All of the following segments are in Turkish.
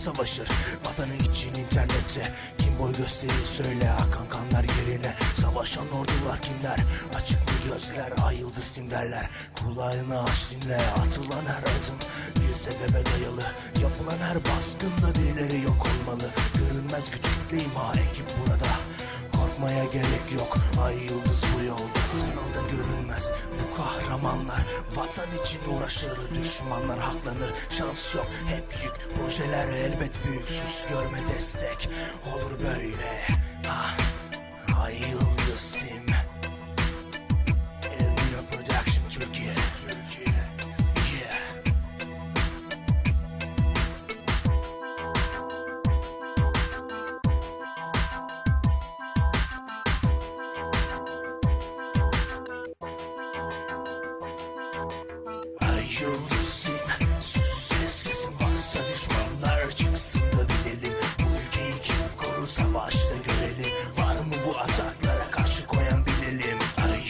savaşır. Vatanı için internette Kim boy gösterir söyle akan kanlar yerine. Savaşan ordular kimler? Açık mı gözler ay yıldız tim derler Kulağını aç dinle atılan her adım Bir sebebe dayalı. Yapılan her baskında birileri yok olmalı. Görünmez güç kitle ekip burada. Korkmaya gerek yok Ay yıldız kahramanlar Vatan için uğraşır Düşmanlar haklanır. Şans yok hep yük. Projeler elbet büyük. Sus görme destek. Olur böyle Ay yıldızım Sus ses kesin varsa düşmanlar çıksın bilelim. Bu ülkeyi kim korur savaşta görelim. Var mı bu ataklara karşı koyan bilelim. Ay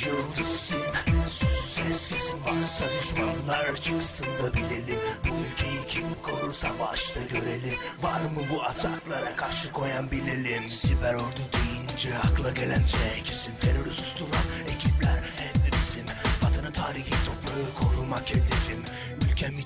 Sus ses kesin varsa düşmanlar çıksın bilelim. Bu ülkeyi kim korur savaşta görelim. Var mı bu ataklara karşı koyan bilelim. Siber ordu deyince akla gelen tek isim Terörü susturan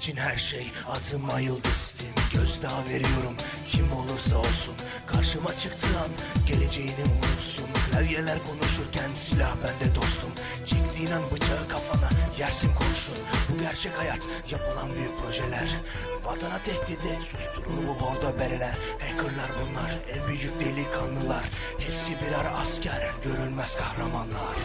için her şey. Adıma yıldız tim Gözdağı veriyorum. Kim olursa olsun Karşıma çıktığı an. Geleceğini unutsun. Klavyeler konuşurken silah bende dostum. Çektiğin an bıçağı kafana yersin kurşun. Bu gerçek hayat yapılan büyük projeler. Vatana tehdidi susturur bu bordo bereler. Hackerlar bunlar en büyük delikanlılar. Hepsi birer asker görünmez kahramanlar